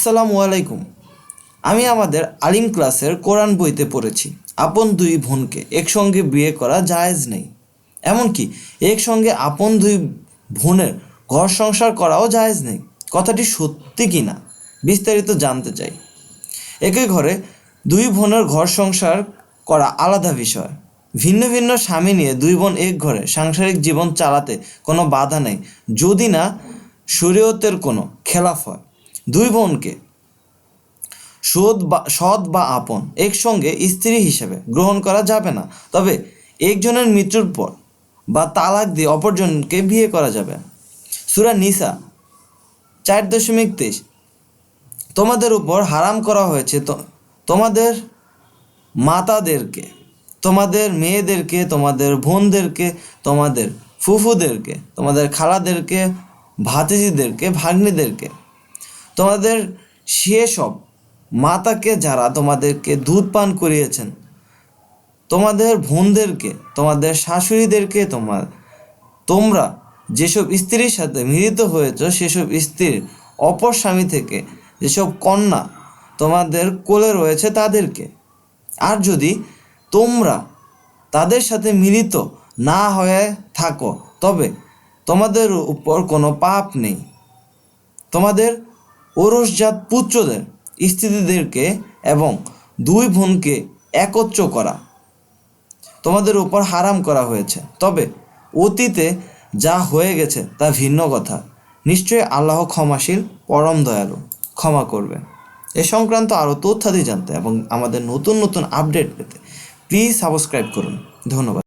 আসসালামু আলাইকুম। আমি আমাদের আলিম ক্লাসের কোরআন বইতে পড়েছি। আপন দুই বোনকে একসঙ্গে বিয়ে করা জায়েজ নেই। এমনকি একসঙ্গে আপন দুই বোনের ঘর সংসার করাও জায়েজ নেই। কথাটি সত্যি কি না, বিস্তারিত জানতে চাই। একই ঘরে দুই বোনের ঘর সংসার করা আলাদা বিষয়। ভিন্ন ভিন্ন স্বামী নিয়ে দুই বোন এক ঘরে সাংসারিক জীবন চালাতে কোনো বাধা নেই। যদি না, শরীয়তের কোনো খেলাফ হয় দুই বোনকে, সৎ বা সৎ বা আপন, একসঙ্গে স্ত্রী হিসেবে গ্রহণ করা যাবে না। তবে একজনের মৃত্যুর পর বা তালাক দিয়ে অপরজনকে বিয়ে করা যাবে সুরা নিসা চার দশমিক তেইশ, তোমাদের উপর হারাম করা হয়েছে তোমাদের মাতাদেরকে, তোমাদের মেয়েদেরকে, তোমাদের বোনদেরকে, তোমাদের ফুফুদেরকে, তোমাদের খালাদেরকে, ভাতিজিদেরকে, ভাগ্নিদেরকে তোমাদের সেসব মাতাকে যারা তোমাদেরকে দুধ পান করিয়েছেন, তোমাদের বোনদেরকে, তোমাদের শাশুড়িদেরকে তোমার তোমরা যেসব স্ত্রীর সাথে মিলিত হয়েছ, সেসব স্ত্রীর অপর স্বামী থেকে যেসব কন্যা তোমাদের কোলে রয়েছে তাদেরকে। আর যদি তোমরা তাদের সাথে মিলিত না হয়ে থাকো, তবে তোমাদের উপর কোনো পাপ নেই। তোমাদের ওরসজাত পুত্রদের, স্ত্রীদেরকে এবং দুই বোনকে একত্র করা। তোমাদের উপর হারাম করা হয়েছে। তবে অতীতে যা হয়ে গেছে তা ভিন্ন কথা। নিশ্চয়ই আল্লাহ ক্ষমাশীল, পরম দয়ালু, ক্ষমা করবে। এ সংক্রান্ত আরও তথ্যাদি জানতে এবং আমাদের নতুন নতুন আপডেট পেতে প্লিজ সাবস্ক্রাইব করুন। ধন্যবাদ।